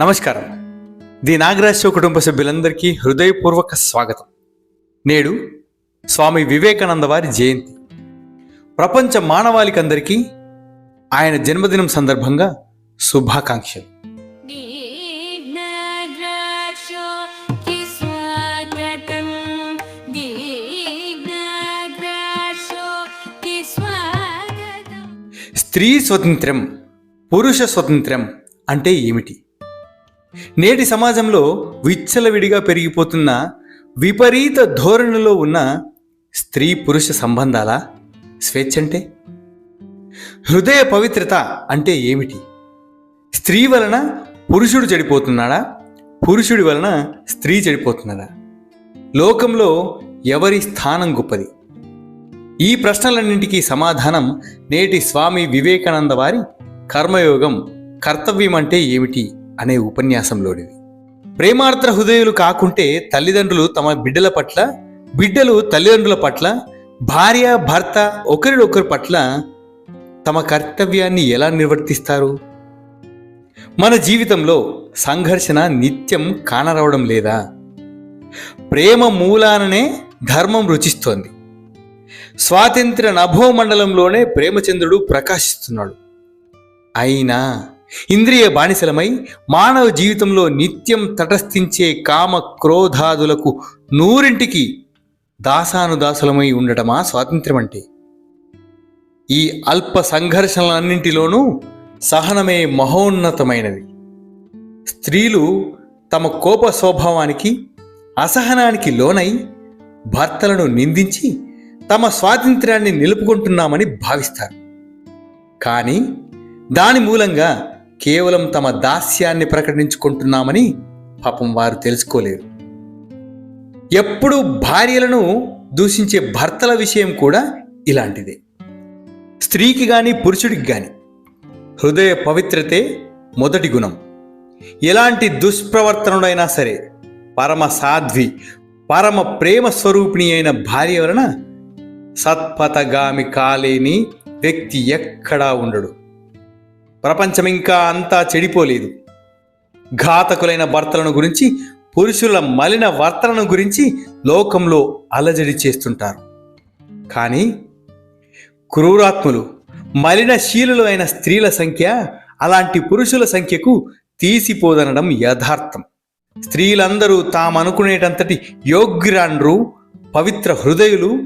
నమస్కారం. The Nagaraj show కుటుంబ సభ్యులందరికీ హృదయపూర్వక స్వాగతం. నేడు స్వామి వివేకానంద వారి జయంతి. ప్రపంచ మానవాళికందరికీ ఆయన జన్మదినం సందర్భంగా శుభాకాంక్షలు. స్త్రీ స్వతంత్రం పురుష స్వతంత్రం అంటే ఏమిటి? నేటి సమాజంలో విచ్చలవిడిగా పెరిగిపోతున్న విపరీత ధోరణిలో ఉన్న స్త్రీ పురుష సంబంధాల? స్వేచ్ఛ అంటే హృదయ పవిత్రత అంటే ఏమిటి? స్త్రీ వలన పురుషుడు చెడిపోతున్నాడా? పురుషుడి వలన స్త్రీ చెడిపోతున్నదా లోకంలో ఎవరి స్థానం గొప్పది? ఈ ప్రశ్నలన్నింటికీ సమాధానం నేటి స్వామి వివేకానంద వారి కర్మయోగం కర్తవ్యం అంటే ఏమిటి? అనే ఉపన్యాసంలోనిది. ప్రేమార్ద్ర హృదయులు కాకుంటే తల్లిదండ్రులు తమ బిడ్డల పట్ల బిడ్డలు తల్లిదండ్రుల పట్ల భార్య భర్త ఒకరినొకరి పట్ల తమ కర్తవ్యాన్ని ఎలా నిర్వర్తిస్తారు? మన జీవితంలో సంఘర్షణ నిత్యం కానరావడం లేదా? ప్రేమ మూలాననే ధర్మం రుచిస్తోంది. స్వాతంత్ర్య నభోమండలంలోనే ప్రేమచంద్రుడు ప్రకాశిస్తున్నాడు. అయినా ఇంద్రియ బానిసలమై మానవ జీవితంలో నిత్యం తటస్థించే కామ క్రోధాదులకు నూరింటికి దాసానుదాసులమై ఉండటమా స్వాతంత్ర్యం అంటే ఈ అల్ప సంఘర్షణలన్నింటిలోనూ సహనమే మహోన్నతమైనది. స్త్రీలు తమ కోప స్వభావానికి అసహనానికి లోనై భర్తలను నిందించి తమ స్వాతంత్ర్యాన్ని నిలుపుకుంటున్నామని భావిస్తారు. కానీ దాని మూలంగా కేవలం తమ దాస్యాన్ని ప్రకటించుకుంటున్నామని పాపం వారు తెలుసుకోలేరు. ఎప్పుడు భార్యలను దూషించే భర్తల విషయం కూడా ఇలాంటిదే. స్త్రీకి కానీ పురుషుడికి కానీ హృదయ పవిత్రతే మొదటి గుణం. ఎలాంటి దుష్ప్రవర్తనుడైనా సరే పరమ సాధ్వి పరమ ప్రేమ స్వరూపిణి అయిన భార్య వలన సత్పథగామి కాలేని వ్యక్తి ఎక్కడా ఉండడు. ప్రపంచం ఇంకా అంతా చెడిపోలేదు. ఘాతకులైన భర్తలను గురించి పురుషుల మలిన వర్తనను గురించి లోకంలో అలజడి చేస్తుంటారు. కానీ క్రూరాత్ములు మలిన శీలులు అయిన స్త్రీల సంఖ్య అలాంటి పురుషుల సంఖ్యకు తీసిపోదనడం యథార్థం. స్త్రీలందరూ తామనుకునేటంతటి యోగ్యురాండ్రు పవిత్ర హృదయులు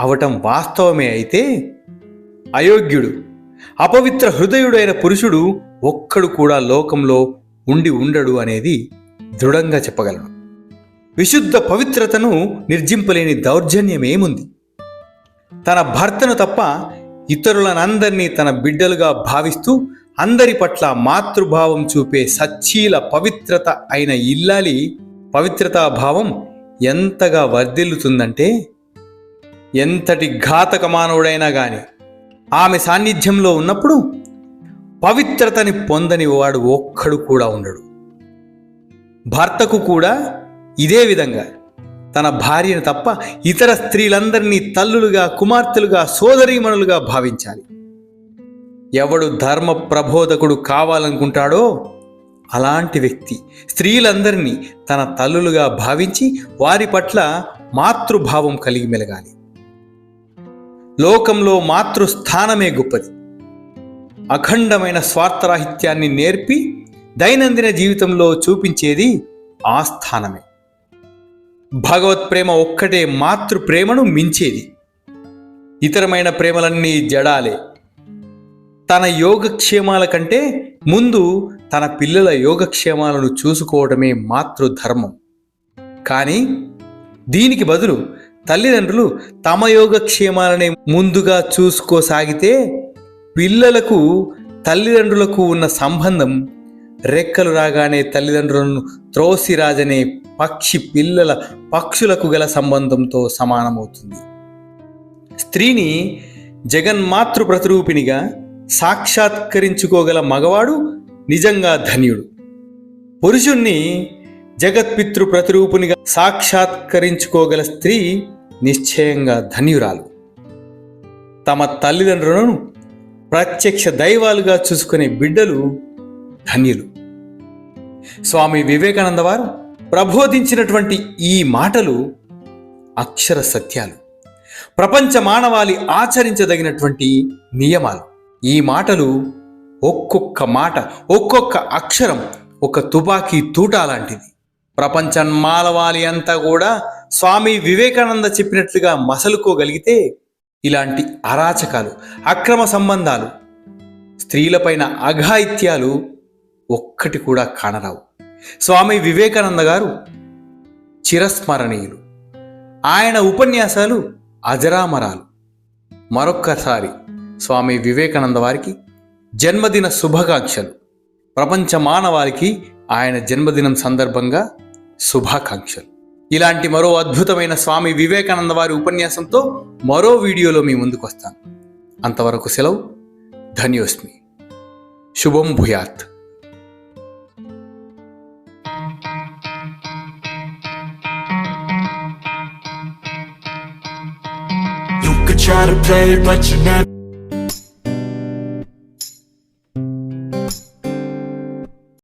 అవటం వాస్తవమే అయితే అయోగ్యుడు అపవిత్ర హృదయుడైన పురుషుడు ఒక్కడు కూడా లోకంలో ఉండి ఉండడు అనేది దృఢంగా చెప్పగలను. విశుద్ధ పవిత్రతను నిర్జింపలేని దౌర్జన్యమేముంది? తన భర్తను తప్ప ఇతరులనందరినీ తన బిడ్డలుగా భావిస్తూ అందరి పట్ల మాతృభావం చూపే సచ్చీల పవిత్రత అయిన ఇల్లాలి పవిత్రతా భావం ఎంతగా వర్ధిల్లుతుందంటే ఎంతటి ఘాతక మానవుడైనా కానీ ఆమె సాన్నిధ్యంలో ఉన్నప్పుడు పవిత్రతని పొందని వాడు ఒక్కడు కూడా ఉండడు. భర్తకు కూడా ఇదే విధంగా తన భార్యను తప్ప ఇతర స్త్రీలందరినీ తల్లులుగా కుమార్తెలుగా సోదరీమణులుగా భావించాలి. ఎవడు ధర్మ ప్రబోధకుడు కావాలనుకుంటాడో అలాంటి వ్యక్తి స్త్రీలందరినీ తన తల్లులుగా భావించి వారి పట్ల మాతృభావం కలిగి మెలగాలి. లోకంలో మాతృస్థానమే గొప్పది. అఖండమైన స్వార్థరాహిత్యాన్ని నేర్పి దైనందిన జీవితంలో చూపించేది ఆ స్థానమే. భగవత్ ప్రేమ ఒక్కటే మాతృ ప్రేమను మించేది. ఇతరమైన ప్రేమలన్నీ జడాలే. తన యోగక్షేమాల కంటే ముందు తన పిల్లల యోగక్షేమాలను చూసుకోవడమే మాతృధర్మం. కానీ దీనికి బదులు తల్లిదండ్రులు తమ యోగక్షేమాలనే ముందుగా చూసుకోసాగితే పిల్లలకు తల్లిదండ్రులకు ఉన్న సంబంధం రెక్కలు రాగానే తల్లిదండ్రులను త్రోసిరాజనే పక్షి పిల్లల పక్షులకు గల సంబంధంతో సమానమవుతుంది. స్త్రీని జగన్మాతృ ప్రతిరూపిణిగా సాక్షాత్కరించుకోగల మగవాడు నిజంగా ధన్యుడు. పురుషుణ్ణి జగత్పితృ ప్రతిరూపునిగా సాక్షాత్కరించుకోగల స్త్రీ నిశ్చయంగా ధన్యురాలు. తమ తల్లిదండ్రులను ప్రత్యక్ష దైవాలుగా చూసుకునే బిడ్డలు ధన్యులు. స్వామి వివేకానంద వారు ప్రబోధించినటువంటి ఈ మాటలు అక్షర సత్యాలు. ప్రపంచ మానవాళి ఆచరించదగినటువంటి నియమాలు. ఈ మాటలు ఒక్కొక్క మాట ఒక్కొక్క అక్షరం ఒక తుపాకీ తూటా లాంటిది ప్రపంచం మాలవాలి అంతా కూడా స్వామి వివేకానంద చెప్పినట్లుగా మసలుకోగలిగితే ఇలాంటి అరాచకాలు అక్రమ సంబంధాలు స్త్రీలపైన అఘాయిత్యాలు ఒక్కటి కూడా కానరావు. స్వామి వివేకానంద గారు చిరస్మరణీయులు. ఆయన ఉపన్యాసాలు అజరామరాలు. మరొక్కసారి స్వామి వివేకానంద వారికి జన్మదిన శుభాకాంక్షలు. ప్రపంచ మానవాళికి ఆయన జన్మదినం సందర్భంగా శుభాకాంక్షలు. ఇలాంటి మరో అద్భుతమైన స్వామి వివేకానంద వారి ఉపన్యాసంతో మరో వీడియోలో మీ ముందుకు వస్తాను. అంతవరకు సెలవు. ధన్యోస్మి. శుభం భూయాత్. Try to play it, but you never